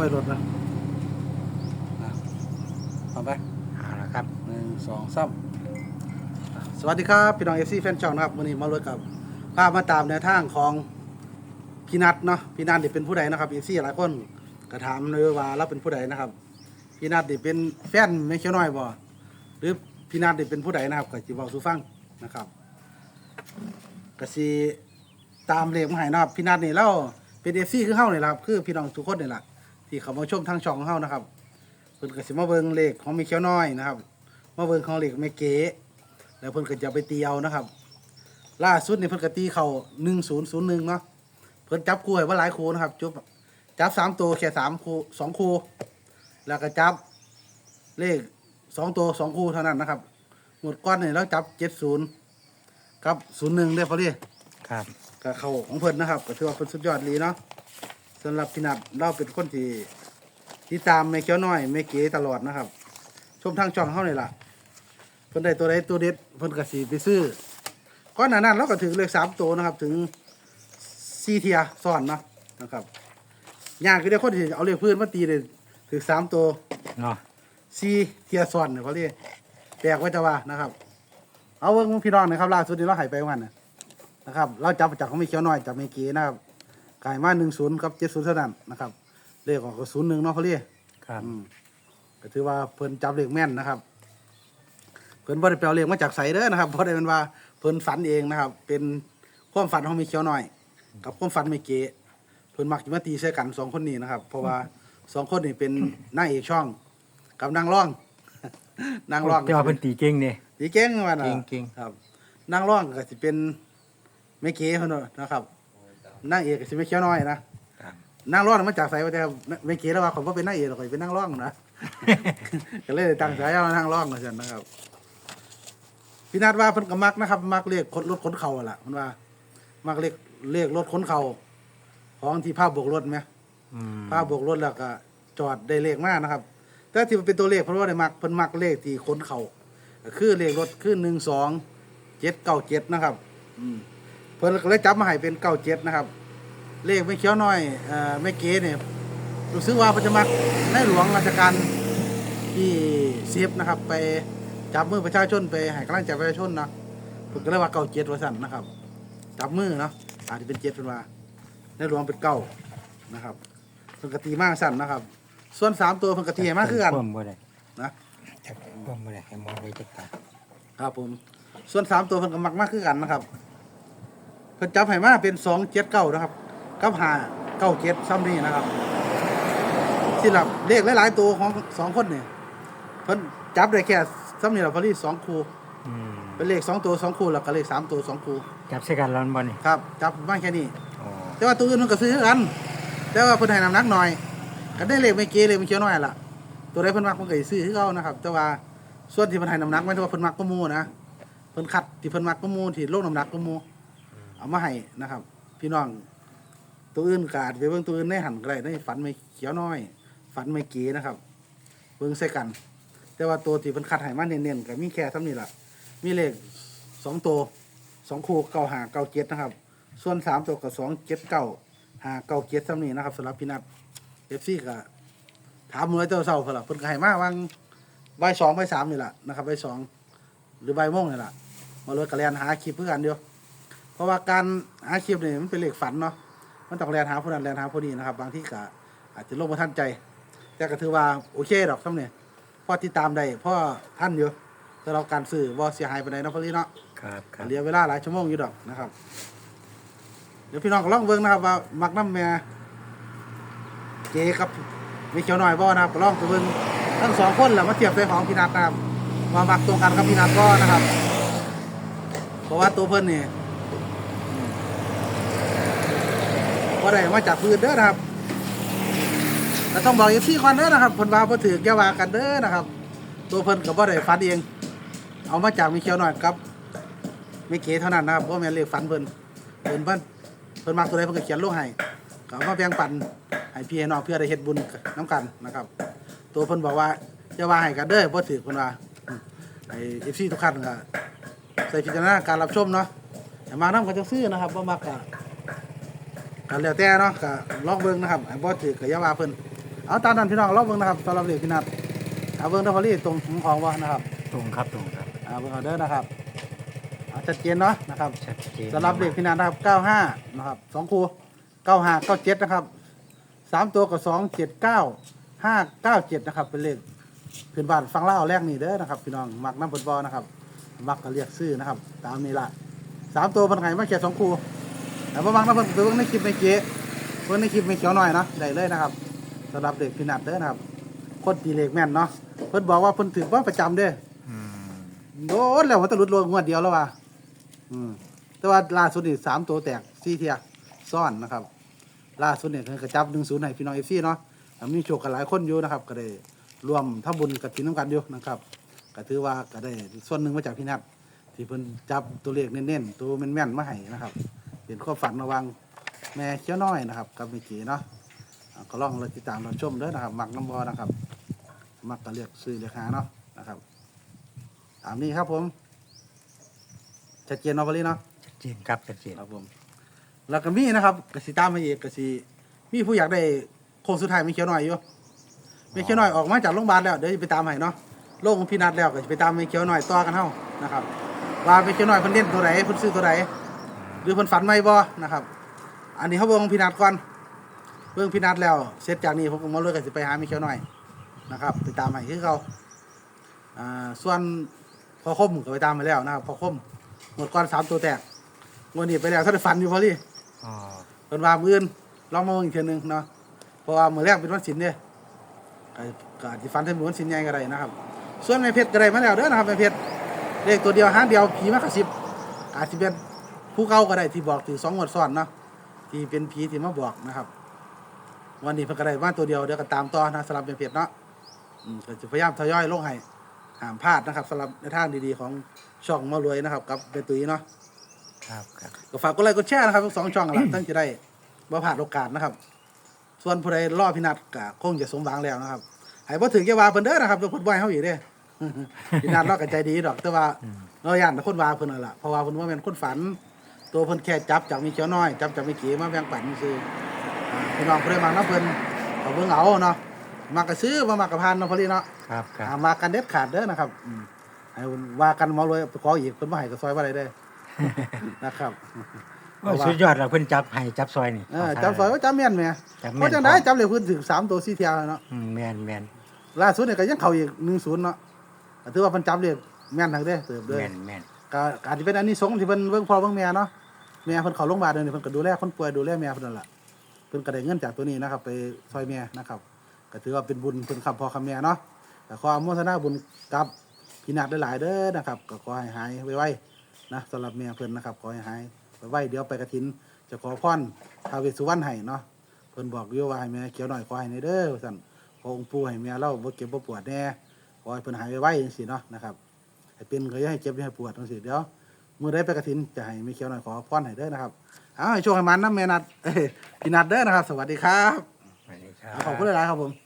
ไปรถนะอะเอาไปเอาละครับ หนึ่งสองสามอะสวัสดีครับพี่น้องเอฟซีแฟนช่องนะครับวันนี้มาเลยกับภาพมาตามแนวทางของพี่นัทเนาะพี่นัทนี่เป็นผู้ใดนะครับเอฟซีหลายคนก็ถามเลยว่าเราเป็นผู้ใดนะครับ พี่นัทนี่เป็นแฟนไม่เขียวน้อยบ่หรือพี่นัทนี่เป็นผู้ใดนะครับก็จะบอกสู่ฟังนะครับก็สิตามเลขมาให้นะครับพี่นัทนี่เล่าเป็นเอฟซีคือเฮานี่แหละครับ คือพี่น้องทุกคนนี่แหละ ที่เขามาชมทางช่องของเฮานะครับเพิ่นก็สิมาเบิ่งเลขของมีเขียวน้อยนะครับมาเบิ่งของเลขแม่เก๋แล้วเพิ่นก็จะไปตีเอานะครับ ล่าสุดนี่เพิ่นก็ตีเข้า1001เนาะเพิ่นจับคู่ให้ว่าหลายคู่นะครับจุบจับสามตัวแค่สามคู่สองคู่ แล้วก็จับเลขสองตัวสองคู่เท่านั้นนะครับ หมดก้อนนี่แล้วจับเจ็ดศูนย์กับศูนย์หนึ่งได้พอดีครับก็เข้าของเพิ่นนะครับ ก็ถือว่าเพิ่นสุดยอดเลยเนาะ สำหรับพี่นัดเราเป็นคนที่ที่ตามแม่เขียวน้อยแม่เก๋ตลอดนะครับ ชมทางช่องเฮานี่ล่ะเพิ่นได้ตัวใดตัวเด็ดเพิ่นก็สิไปซื้อก้อนหนานั้นเราก็ถึงเลขสามตัวนะครับ ถึงสี่เทียซ้อนเนาะนะครับยากคือได้คนที่เอาเลขพื้นมาตีเลยถึงสามตัวเนาะซีเทียซอนเนี่ยเขาเรียกแปลกไว้จะว่านะครับ เอาเบิ่งพี่น้องนะครับล่าสุดนี้เราหายไปวันน่ะนะครับ เราจับจากของไม่เขียวน้อยจากไม่เก๋นะครับ ขายมาหนึ่งศูนย์กับเจ็ดศูนย์เท่านั้นนะครับเลขออกศูนย์หนึ่งเนาะเขาเรียกครับอืมก็ถือว่าเพิ่นจับเลขแม่นนะครับ เพิ่นบ่ได้แปลเลขมาจากไสเด้อนะครับเพราะได้เป็นว่าเพิ่นฝันเองนะครับ เป็นความฝันของไม่เขียวน้อย กับความฝันไม่เก๋เพิ่นมักจะมาตีใส่กันสองคนนี้นะครับ เพราะว่าสองคนนี้เป็นนางเอกช่องกับนางร่อง นางร่องแต่ว่าเพิ่นตีเก่งเนี่ย ตีเก่งมันน่ะเก่งครับนางร่องก็สิเป็นไม่เก๋เพิ่นน่ะนะครับ นางเอกก็สิไม่เขียวน้อยนะครับนางร่องมาจากไสว่าแต่ไม่เก๋แล้วว่าเขาบ่เป็นนางเอกหรอกเขาเป็นนางร่องนะ ก็เลยได้ตั้งฉายาว่านางร่องว่าซั่นนะครับพี่นัดว่าเพิ่นก็มักนะครับ มักเลขรถขนเข่าอะล่ะมันว่า มักเลขเลขรถขนเข่าของที่ภาพโบกรถไหมอืมภาพโบกรถแล้วก็จอดได้เลขมากนะครับ แต่ที่มันเป็นตัวเลขเพราะว่าได้มักเพิ่นมักเลขที่ขนเข่าก็คือเลขรถคือหนึ่งสองเจ็ดเก้าเจ็ดนะครับ อืมเพิ่นก็เลยจับมาให้เป็นเก้าเจ็ดนะครับ เลขไม่เขียวน้อยเอ่อไม่เก๋เนี่ยรู้สึกว่าเพิ่นจะมักในหลวงราชการที่สิบนะครับ ไปจับมือประชาชนไปให้กำลังใจประชาชนนะเพิ่นก็เลยว่าเก้าเจ็ดว่าสั่นนะครับ จับมือเนาะอาจจะเป็นเจ็ดเป็นว่าในหลวงเป็นเก้านะครับเพิ่นกตีมากสั่นนะครับ ส่วนสามตัวเพิ่นกตีให้มากคือกันความบ่ได้นะจักความบ่ได้ให้หมอได้จักตัดครับผมส่วนสามตัวเพิ่นก็มักมากคือกันนะครับ เพิ่นจับให้มาเป็นสองเจ็ดเก้านะครับกับหาเก้าเจ็ดซ้ำนี่นะครับที่หลับเลขหลายๆตัวของสองคนเนี่ยเพิ่นจับได้แค่ซ้ำนี่แหละพอดีสองคู่อืมเป็นเลขสองตัวสองคู่แล้วก็เลขสามตัวสองคู่จับใส่กันร้อนบ่นี่ครับจับมาแค่นี้อ๋อแต่ว่าตัวอื่นมันก็ซื้อคือกัน แต่ว่าเพิ่นให้น้ำหนักหน่อยก็ได้เลขไม่เกเลยมันเขียวน้อยล่ะตัวใดเพิ่นมักเพิ่นก็สิซื้อคือเก่านะครับ แต่ว่าส่วนที่เพิ่นให้น้ำหนักไม่ใช่ว่าเพิ่นมักก็มูนะเพิ่นคัดที่เพิ่นมักก็มูที่ลงน้ำหนักก็มู เอามาให้นะครับ พี่น้องตัวอื่นกาจไปเบิ่งตัวอื่นในหันก็ได้ในฝันไม่เขียวน้อย ฝันไม่เกนะครับ เบิ่งใส่กัน แต่ว่าตัวที่เพิ่นคัดให้มาเน้นๆก็มีแค่ท่านี้ละมีเลขสองตัวสองคู่เก้าหาเก้าเจ็ดนะครับ ส่วนสามตัวกับสองเจ็ดเก้าหาเก้าเจ็ดซ้ำนี้นะครับสำหรับพี่นัทเอฟซีก็ถามมือเจ้าเศร้าเพิ่นล่ะเพิ่นก็ให้มาวางใบสองใบสามนี่แหละนะครับใบสองหรือใบโมงนี่แหละมาเลยกระเรียนหาคลิปเพื่อกันเดียว เพราะว่าการหาคลิปนี่มันเป็นเลขฝันเนาะมันต้องเรียนหาผู้นั้นเรียนหาผู้นี้นะครับ บางที่ก็อาจจะลงมาท่านใจ แต่ก็ถือว่าโอเคดอกซ้ำเนี่ยพอติดตามได้เพราะท่านอยู่แต่เราการสื่อว่าเสียหายไปไหนใดเนาะพอดีเนาะครับครับเหลือเวลาหลายชั่วโมงอยู่ดอกนะครับ เดี๋ยวพี่น้องก็ลองเบิ่งนะครับ ว่ามักน้ำแม่เจกับมีเขียวหน่อยบ่นะครับก็ลองไปเบิ่งทั้งสองคนแหละมาเทียบใส่ของพี่นัทนะครับมามักตรงกันกับพี่นัทก็นะครับ เพราะว่าตัวเพิ่นนี่ ว่าได้มาจากพื้นเด้อนะครับแล้วต้องบอกอย่างที่ก่อนเด้อนะครับเพิ่นว่าบ่ถือแกว่ากันเด้อนะครับ ตัวเพิ่นก็บ่ได้ฟันเอง เอามาจากมีเขียวหน่อยครับไม่เก๋เท่านั้นนะครับเพราะแม่นเลขฝันเพิ่นเพิ่นเพิ่นเพิ่นมักตัวใดเพิ่นก็เขียนลงให้ก็เอามาแบ่งปันให้พี่ให้น้องเพื่อได้เฮ็ดบุญน้ำกันนะครับ ตัวเพิ่นบอกว่าจะว่าให้กันเด้อบ่ถือเพิ่นว่าอืมไอ้ FC ทุกท่านก็ใส่พิจารณาการรับชมเนาะแต่มานํก็จะซื้อนะครับบ่มักก็ ก็แล้วแต่เนาะก็ลองเบิ่งนะครับไอ้บ่ถือก็อย่าว่าเพิ่นเอาตามนั้นพี่น้องรอบเบิ่งนะครับสำหรับเลขพี่นัดเอาเบิ่งเด้อพอลี่ตรงของของว่านะครับตรงครับตรงครับเอาเบิ่งเอาเด้อนะครับเอาชัดเจนเนาะนะครับชัดเจนสำหรับเลขพี่นัดนะครับ95นะครับสองคู่95 97นะครับสามตัวกับ2 79 597นะครับ เป็นเลขพื้นบ้านฟังเล่าวแรกนี่เด้อนะครับพี่น้องมักน้ำฟุตบอลนะครับ มักก็เรียกซื้อนะครับ ตามนี้ละสามตัวเพันไห้มาแค่สองคู่ แต่ว่าบางนะเพิ่นไปเบิ่งในคลิปในเจ๊เบิ่งในคลิปไม่เขียวหน่อยเนาะได้เลยนะครับสำหรับเด็กพินัดเด้อนะครับ คนตีเลขแม่นเนาะเพิ่นบอกว่าเพิ่นถือว่าประจำเด้ออืมโดนแล้วว่าตะลุดโลงวดเดียวแล้วว่ะอืมแต่ว่าล่าสุดนี่สามตัวแตกสี่เทียซ่อนนะครับ ล่าสุดเนี่ยเพิ่นกระจับหนึ่งศูนย์ให้พี่น้องเอฟซีเนาะแล้วมีโชคกันหลายคนอยู่นะครับ ก็ได้รวมทำบุญกับทีมน้ำกันอยู่นะครับก็ถือว่าก็ได้ส่วนหนึ่งมาจากพี่นัทที่เพิ่นจับตัวเลขเน้นๆตัวแม่นๆมาให้นะครับ เป็นความฝันระหวังแม่เขี้ยวน้อยนะครับ กับแม่จีเนาะอ่าก็ลองเราติดตามเราชมเด้อนะครับ มักน้ำบอนะครับ มักก็เรียกซื้อเรียกหาเนาะนะครับตามนี้ครับผมชัดเจนเนาะพอลีเนาะ ชัดเจนครับชัดเจนครับผมแล้วก็มีนะครับกสิตามมาอีกกสิมีผู้อยากได้โค้งสุดท้ายไม่เขียวน้อยอยู่ไม่เขียวน้อยออกมาจากโรงพยาบาลแล้วเดี๋ยวจะไปตามให้เนาะโรคของพี่นัดแล้วก็จะไปตามไม่เขียวน้อยต่อกันเฮานะครับว่าไม่เขียวน้อยเพิ่นเล่นตัวไหนเพิ่นซื้อตัวไหน หรือเพิ่นฝันไม่บ่นะครับ อันนี้เขาเบิ่งพี่นัดก่อนเบิ่งพี่นัดแล้วเสร็จจากนี้ผมก็มาเลยก็สิไปหาไม่เขียวน้อยนะครับไปตามให้คือเขาอ่าส่วนพอคมก็ไปตามมาแล้วนะครับพอคมหมดก่อนสามตัวแตกงวดนี้ไปแล้วถ้าได้ฝันอยู่พอลี่อ๋อเพิ่นว่ามื้ออื่นลองมาเบิ่งอีกเทื่อหนึงเนาะเพราะว่ามื้อแรกเป็นวันศิลป์เด้ก็ก็อาจสิฟันให้มื้อวันศิลป์ใหญ่ก็ได้นะครับ ส่วนแม่เพชรก็ได้มาแล้วเด้อนะครับแม่เพชรเลขตัวเดียวหางเดียวผีมากระซิบอาจสิเป็น ผู้เก่าก็ได้ที่บอกถือสองงวดซ้อนเนาะที่เป็นผีที่มาบอกนะครับ วันนี้เพิ่นก็ได้มาตัวเดียวเดี๋ยวก็ตามต่อนะสำหรับแม่เพชรเนาะอืมก็จะพยายามทยอยลงให้ห้ามพลาดนะครับสำหรับในทางดีๆของช่องมารวยนะครับ กับเบตุยเนาะครับครับ ก็ฝากกดไลค์กดแชร์นะครับทั้งสองช่องกันละท่านจะได้บ่พลาดโอกาสนะครับ ส่วนผู้ใดรอพินัดก็คงจะสมหวังแล้วนะครับให้บ่ถึงแค่ว่าเพิ่นเด้อนะครับตัวเพิ่นบ่ให้เฮาอีกเด้ พินัดเราก็ใจดีดอกแต่ว่าเราย่านแต่คนว่าเพิ่นนั่นล่ะเพราะว่าเพิ่นว่าแม่นคนฝัน ตัวเพิ่นแค่จับจากมีเขียวน้อยจับจากมีเก๋มาแบ่งปันซื่ออ่าพี่น้องผู้ใดมาเนาะเพิ่นก็เบิ่งเอาเนาะมากก็ซื้อบ่มากก็ผ่านเนาะพอดีเนาะครับครับอ่ามากันเด็ดขาดเด้อนะครับอืมให้ว่ากันเมาเลยไปขออีกเพิ่นบ่ให้ก็ซอยบ่ได้เด้อนะครับโอ้ยสุดยอดแล้วเพิ่นจับให้จับซอยนี่เออจับซอยว่าจับแม่นแหม่จับเพแม่นราะจังได๋จับเลยเพิ่นถึง3ตัว4เที่ยวแล้วเนาะอืมแม่นแม่นล่าสุดเนี่ยก็ยังเข้าอีก1-0เนาะก็ถือว่าเพิ่นจับเลยแม่นทักเด้อเติบเด้อแม่นแม่นก็ก็อาจจะเป็นอันนี้สงส์ที่เพิ่นเบิ่งพ่อเบิ่งแม่เนาะ แม่เพิ่นเข้าโรงพยาบาลเด้อนี่เพิ่นก็ดูแลคนป่วยดูแลแม่เพิ่นนั่นล่ะเพิ่นก็ได้เงินจากตัวนี้นะครับ ไปซอยแม่นะครับก็ถือว่าเป็นบุญเพิ่นคำพ่อคำแม่เนาะก็ขออนุโมทนาบุญกับพี่นัดหลาย ๆ เด้อนะครับก็ขอให้หายไวๆนะสำหรับแม่เพิ่นนะครับขอให้หายไวๆเดี๋ยวไปกฐิน จะขอพรทาวเวสุวรรณให้เนาะเพิ่นบอกอยู่ว่าให้แม่เขียวหน่อยขอให้ในเด้อว่าซั่นขอองค์ปู่ให้แม่เราบ่เก็บบ่ปวดแน่ขอให้เพิ่นหายไวๆจังซี่เนาะนะครับให้เป็นก็อย่าให้เจ็บอย่าให้ปวดจังซี่เดี๋ยว มื้อใดไปกฐินจะให้แม่เขียวหน่อยขอพรให้เด้อนะครับเอาให้โชคให้มันนะแม่นัดเอ้ยพี่นัดเด้อนะครับ สวัสดีครับสวัสดีครัขอบคุณหลายๆครับผม